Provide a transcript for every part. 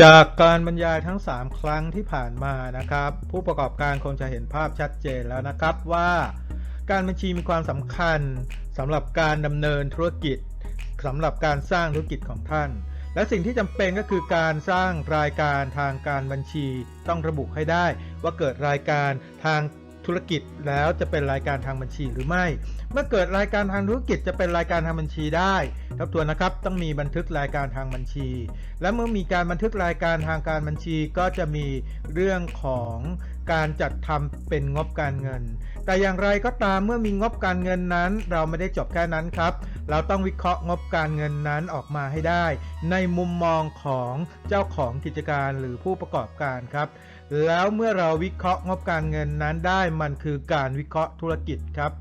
จากการบรรยายทั้ง 3 ครั้งที่ผ่านมานะครับ ผู้ประกอบการคงจะเห็นภาพชัดเจนแล้วนะครับว่า การบัญชีมีความสำคัญสำหรับการดำเนินธุรกิจสำหรับการสร้างธุรกิจของท่าน และสิ่งที่จำเป็นก็คือการสร้างรายการทางการบัญชีต้องระบุให้ได้ ว่าเกิดรายการทาง ธุรกิจแล้วจะเป็นรายการทางบัญชีหรือไม่ เมื่อเกิดรายการทางธุรกิจจะเป็นรายการทางบัญชีได้ทบทวนนะครับ ต้องมีบันทึกรายการทางบัญชี และเมื่อมีการบันทึกรายการทางการบัญชีก็จะมีเรื่องของการจัดทำเป็นงบการเงิน แต่อย่างไรก็ตามเมื่อมีงบการเงินนั้น เราไม่ได้จบแค่นั้นครับ เราต้องวิเคราะห์งบการเงินนั้นออกมาให้ได้ ในมุมมองของเจ้าของกิจการหรือผู้ประกอบการครับ แล้วเมื่อเราวิเคราะห์งบการเงินนั้นได้มันคือการวิเคราะห์ธุรกิจครับ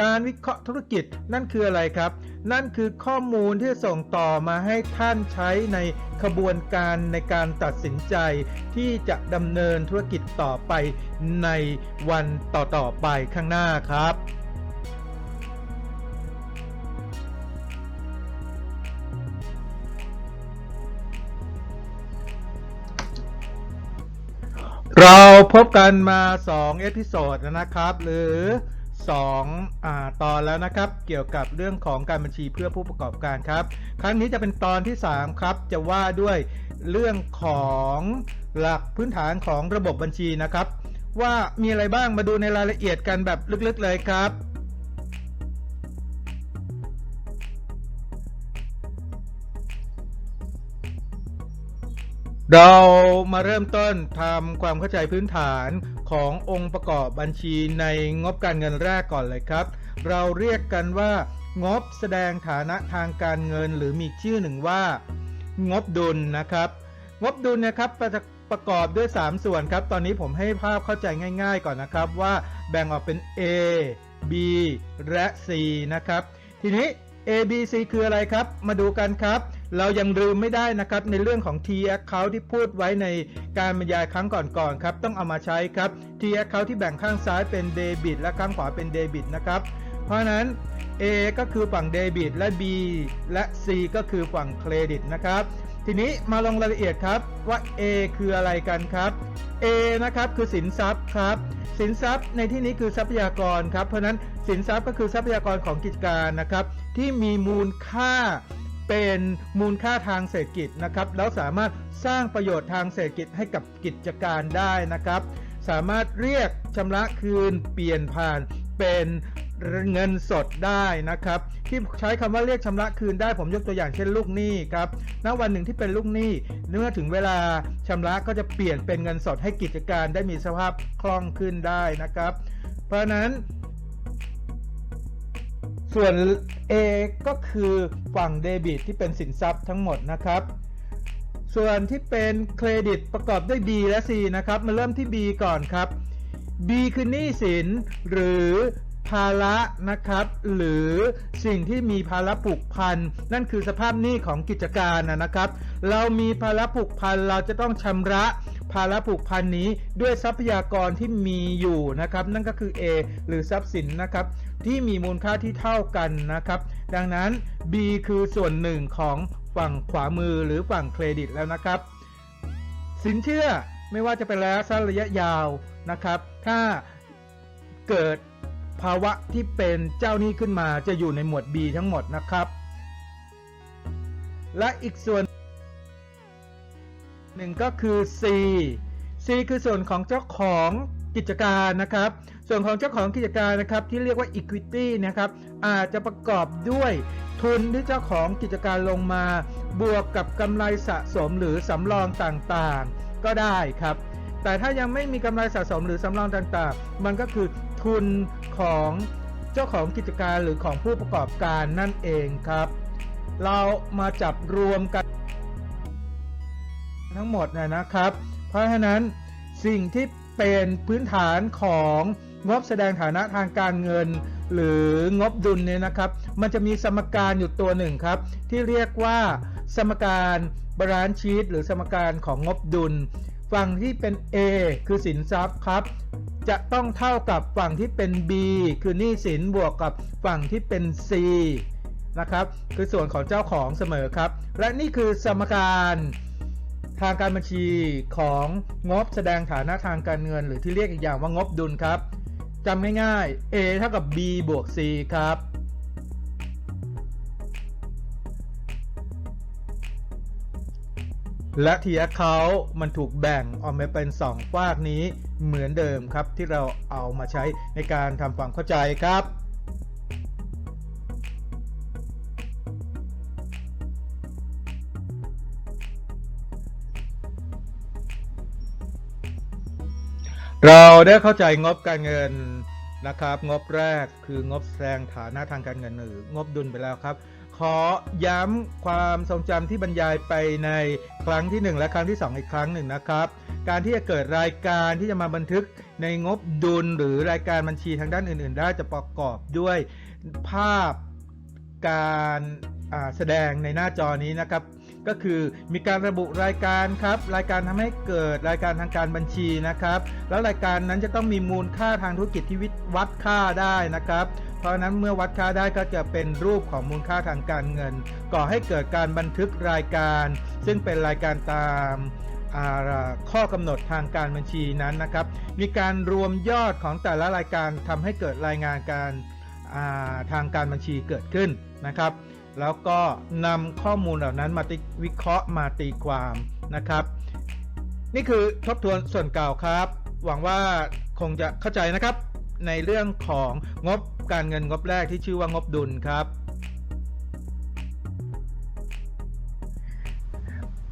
การวิเคราะห์ธุรกิจนั่นคืออะไรครับ นั่นคือข้อมูลที่ส่งต่อมาให้ท่านใช้ในขบวนการในการตัดสินใจ ที่จะดำเนินธุรกิจต่อไปในวันต่อๆไปข้างหน้าครับ เราพบกันมา 2 เอพิโซดนะครับ หรือ2อ่าตอนแล้วนะครับ เกี่ยวกับเรื่องของการบัญชีเพื่อผู้ประกอบการครับ ครั้งนี้จะเป็นตอนที่ 3 ครับ จะว่าด้วยเรื่องของหลักพื้นฐานของระบบบัญชีนะครับ ว่ามีอะไรบ้างมาดูในรายละเอียดกันแบบลึกๆเลยครับ เรามาเริ่มต้นทำความเข้าใจพื้นฐานขององค์ประกอบบัญชีในงบการเงินแรกก่อนเลยครับ เราเรียกกันว่างบแสดงฐานะทางการเงินหรือมีชื่อหนึ่งว่า งบดุลนะครับ งบดุลนะครับประประกอบด้วย 3 ส่วนครับ ตอนนี้ผมให้ภาพเข้าใจง่ายๆก่อนนะครับว่าแบ่งออกเป็น A B และ C นะครับ ทีนี้ A B C คืออะไรครับ มาดูกันครับ เรายังลืมไม่ได้นะครับในเรื่องของ T account ที่พูดไว้ในการบรรยายครั้งก่อนๆครับต้องเอามาใช้ครับ T account ที่แบ่งข้างซ้ายเป็นเดบิตและข้างขวาเป็นเดบิตนะครับ เพราะนั้น A ก็คือฝั่งเดบิตและ B และ C ก็คือฝั่งเครดิตนะครับ ทีนี้มาลงรายละเอียดครับว่า A คืออะไรกันครับ A นะครับคือสินทรัพย์ครับสินทรัพย์ในที่นี้คือทรัพยากรครับ เพราะนั้นสินทรัพย์ก็คือทรัพยากรของกิจการนะครับ ที่มีมูลค่า เป็นมูลค่าทางเศรษฐกิจนะครับแล้วสามารถสร้างประโยชน์ทางเศรษฐกิจให้กับกิจการได้นะครับ สามารถเรียกชำระคืนเปลี่ยนผ่านเป็นเงินสดได้นะครับ ที่ใช้คำว่าเรียกชำระคืนได้ผมยกตัวอย่างเช่นลูกหนี้ครับณวันหนึ่งที่เป็นลูกหนี้เมื่อถึงเวลาชำระก็จะเปลี่ยนเป็นเงินสดให้กิจการได้มีสภาพคล่องขึ้นได้นะครับ เพราะฉะนั้น ส่วน A ก็คือฝั่งเดบิตที่เป็นสินทรัพย์ทั้งหมดนะครับ ส่วนที่เป็นเครดิตประกอบด้วย B และ C นะครับ มาเริ่มที่ B ก่อนครับ B คือหนี้สินหรือ ภาระนะครับ หรือสิ่งที่มีภาระผูกพัน นั่นคือสภาพหนี้ของกิจการนะครับ เรามีภาระผูกพันเราจะต้องชำระภาระผูกพันนี้ด้วยทรัพยากรที่มีอยู่นะครับ นั่นก็คือ A หรือทรัพย์สินนะครับ ที่มีมูลค่าที่เท่ากันนะครับ ดังนั้น B คือส่วนหนึ่งของฝั่งขวามือหรือฝั่งเครดิตแล้วนะครับ สินเชื่อไม่ว่าจะเป็นระยะสั้นระยะยาวนะครับ ถ้าเกิด ภาวะที่เป็นเจ้าหนี้ขึ้นมาจะอยู่ในหมวด B ทั้งหมดนะครับ และอีกส่วนหนึ่งก็คือ C C คือส่วนของเจ้าของกิจการนะครับ ส่วนของเจ้าของกิจการนะครับที่เรียกว่า equity นะครับ อาจจะประกอบด้วยทุนที่เจ้าของกิจการลงมา บวกกับกำไรสะสมหรือสำรองต่างๆ ก็ได้ครับ แต่ถ้ายังไม่มีกำไรสะสมหรือสำรองต่างๆ มันก็คือ ทุนของเจ้าของกิจการหรือของผู้ประกอบการนั่นเองครับ เรามาจับรวมกัน ทั้งหมดนะนะครับ เพราะฉะนั้นสิ่งที่เป็นพื้นฐานของงบแสดงฐานะทางการเงิน หรืองบดุลเนี่ยนะครับ มันจะมีสมการอยู่ตัวหนึ่งครับ ที่เรียกว่าสมการบาลานชีตหรือสมการของงบดุล ฝั่งที่เป็น A คือสินทรัพย์ครับ จะต้องเท่ากับฝั่งที่เป็น B คือหนี้สินบวกกับฝั่งที่เป็น C นะครับคือส่วนของเจ้าของเสมอครับ และนี่คือสมการทางการบัญชีของงบแสดงฐานะทางการเงิน หรือที่เรียกอีกอย่างว่างบดุลครับจำง่ายๆ A เท่ากับ B บวก C ครับ และ T account มันถูกแบ่งออกมาเป็น 2 ฝากนี้เหมือนเดิมครับ ที่เราเอามาใช้ในการทำความเข้าใจครับเราได้เข้าใจงบการเงินนะครับ งบแรกคืองบแสดงฐานะทางการเงินหรืองบดุลไปแล้วครับ ขอย้ำความทรงจำที่บรรยายไปในครั้งที่ 1 และครั้งที่ 2 อีกครั้งหนึ่งนะครับ การที่จะเกิดรายการที่จะมาบันทึกในงบดุลหรือรายการบัญชีทางด้านอื่น ๆ ได้จะประกอบด้วยภาพการแสดงในหน้าจอนี้นะครับ ก็คือมีการระบุรายการครับ รายการทำให้เกิดรายการทางการบัญชีนะครับ แล้วรายการนั้นจะต้องมีมูลค่าทางธุรกิจที่วิวัดค่าได้นะครับ เพราะนั้นเมื่อวัดค่าได้ก็จะเป็นรูปของมูลค่าทางการเงิน ก่อให้เกิดการบันทึกรายการ ซึ่งเป็นรายการตามข้อกำหนดทางการบัญชีนั้นนะครับ มีการรวมยอดของแต่ละรายการทำให้เกิดรายงานการาทางการบัญชีเกิดขึ้นนะครับ แล้วก็นำข้อมูลเหล่านั้นมาวิเคราะห์มาตีความนะครับ นี่คือทบทวนส่วนเก่าครับ หวังว่าคงจะเข้าใจนะครับ ในเรื่องของงบการเงินงบแรกที่ชื่อว่างบดุลครับ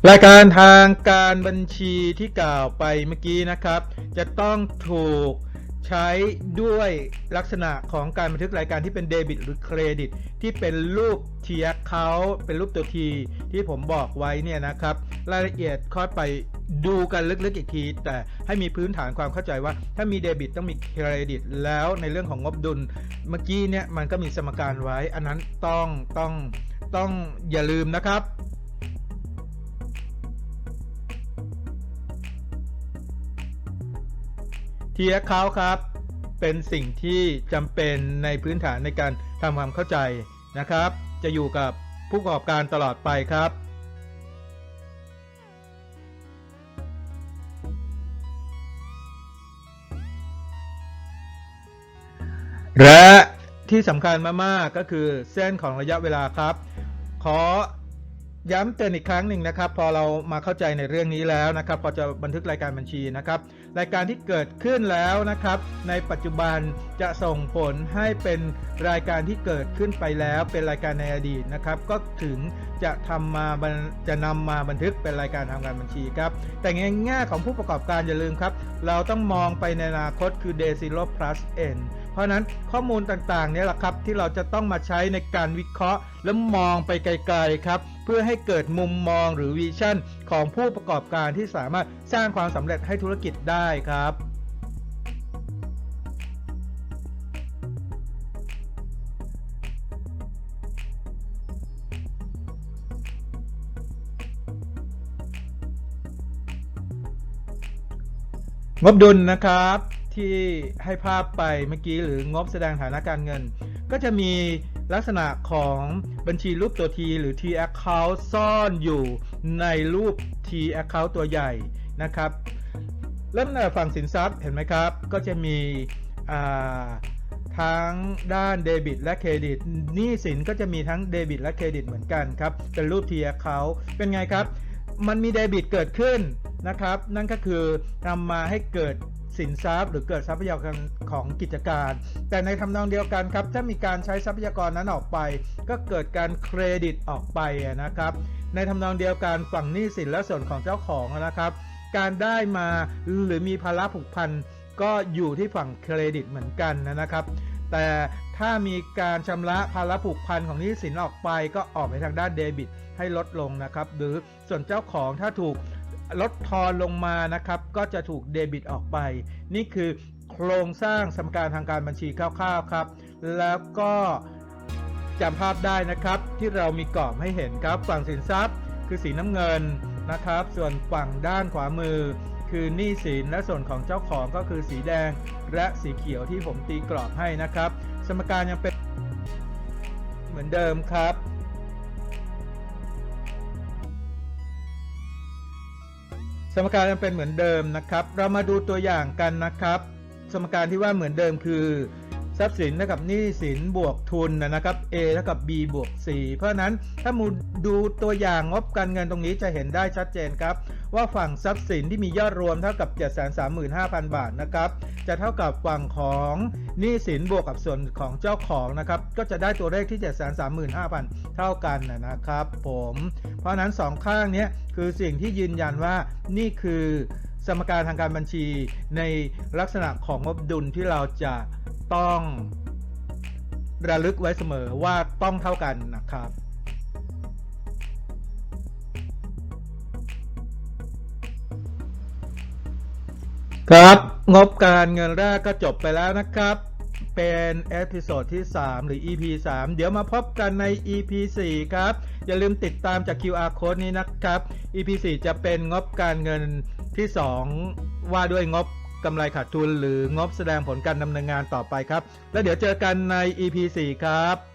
รายการทางการบัญชีที่กล่าวไปเมื่อกี้นะครับ จะต้องถูก ใช้ด้วยลักษณะของการบันทึกรายการที่เป็นเดบิตหรือเครดิต ที่เป็นรูป T account เป็นรูปตัว T ที่ผมบอกไว้เนี่ยนะครับ รายละเอียดค่อยไปดูกันลึกๆอีกที แต่ให้มีพื้นฐานความเข้าใจว่า ถ้ามีเดบิตต้องมีเครดิต แล้วในเรื่องของงบดุลเมื่อกี้เนี่ยมันก็มีสมการไว้ อันนั้นต้องต้องต้องอย่าลืมนะครับ ทีแอคเคาครับ เป็นสิ่งที่จำเป็นในพื้นฐานในการทำความเข้าใจนะครับ จะอยู่กับผู้ประกอบการตลอดไปครับและที่สำคัญมากๆก็คือเส้นของระยะเวลาครับ ขอ ย้ำเตือนอีกครั้งหนึ่งนะครับ พอเรามาเข้าใจในเรื่องนี้แล้วนะครับ พอจะบันทึกรายการบัญชีนะครับ รายการที่เกิดขึ้นแล้วนะครับ ในปัจจุบันจะส่งผลให้เป็นรายการที่เกิดขึ้นไปแล้ว เป็นรายการในอดีตนะครับ ก็ถึงจะทำมาบันจะนำมาบันทึกเป็นรายการทำการบัญชีครับ แต่ในแง่ของผู้ประกอบการอย่าลืมครับ เราต้องมองไปในอนาคตคือ day zero plus n เพราะนั้นข้อมูลต่างๆเนี่ยแหละครับที่เราจะต้องมาใช้ในการวิเคราะห์ และมองไปไกลๆครับ เพื่อให้เกิดมุมมองหรือวิชั่นของผู้ประกอบการที่สามารถสร้างความสำเร็จให้ธุรกิจได้ครับงบดุลนะครับ ที่ให้ภาพไปเมื่อกี้หรืองบแสดงฐานะการเงิน ก็จะมีลักษณะของบัญชีรูปตัว T หรือ T account ซ่อนอยู่ในรูป T account ตัวใหญ่นะครับเริ่มในฝั่งสินทรัพย์เห็นไหมครับ ก็จะมีทั้งด้านเดบิตและเครดิตหนี้สินก็จะมีทั้งเดบิตและเครดิตเหมือนกันครับ เป็นรูป T account เป็นไงครับ มันมีเดบิตเกิดขึ้นนะครับ นั่นก็คือนำมาให้เกิด สินทรัพย์ หรือเกิดทรัพยากรของกิจการ แต่ในทำนองเดียวกันครับถ้ามีการใช้ทรัพยากรนั้นออกไป ก็เกิดการเครดิตออกไปนะครับ ในทำนองเดียวกันฝั่งหนี้สินและส่วนของเจ้าของนะครับ การได้มาหรือมีภาระผูกพันก็อยู่ที่ฝั่งเครดิตเหมือนกันนะครับ แต่ถ้ามีการชำระภาระผูกพันของหนี้สินออกไป ก็ออกไปทางด้านเดบิตให้ลดลงนะครับ หรือส่วนเจ้าของถ้าถูก ลดทอนลงมานะครับ ก็จะถูกเดบิตออกไป นี่คือโครงสร้างสมการทางการบัญชีคร่าวๆครับ แล้วก็จำภาพได้นะครับ ที่เรามีกรอบให้เห็นครับ ฝั่งสินทรัพย์ คือสีน้ำเงินนะครับ ส่วนฝั่งด้านขวามือ คือหนี้สินและส่วนของเจ้าของก็คือสีแดง และสีเขียวที่ผมตีกรอบให้นะครับ สมการยังเป็นเหมือนเดิมครับ สมการยังเป็นเหมือนเดิมนะครับ เรามาดูตัวอย่างกันนะครับ สมการที่ว่าเหมือนเดิมคือ ทรัพย์สินเท่ากับหนี้สินบวกทุนนะครับ A เท่ากับ B บวก C เพราะฉะนั้นถ้ามูดูตัวอย่างงบการเงินตรงนี้จะเห็นได้ชัดเจนครับ ว่าฝั่งทรัพย์สินที่มียอดรวมเท่ากับ 735,000 บาทนะครับ จะเท่ากับฝั่งของหนี้สินบวกกับส่วนของเจ้าของนะครับ ก็จะได้ตัวเลขที่ 735,000 เท่ากันนะครับผม เพราะนั้นสองข้างนี้คือสิ่งที่ยืนยันว่านี่คือสมการทางการบัญชีในลักษณะของงบดุลที่เราจะ ต้องระลึกไว้เสมอว่าต้องเท่ากันนะครับ ครับงบการเงินแรกก็จบไปแล้วนะครับ เป็นเอพิโซดที่ 3 หรือ EP 3 เดี๋ยวมาพบกันใน EP 4 ครับ อย่าลืมติดตามจาก QR code นี้นะครับ EP 4 จะเป็นงบการเงินที่ 2 ว่าด้วยงบ กำไรขาดทุนหรืองบแสดงผลการดำเนินงานต่อไปครับ แล้วเดี๋ยวเจอกันใน EP 4 ครับ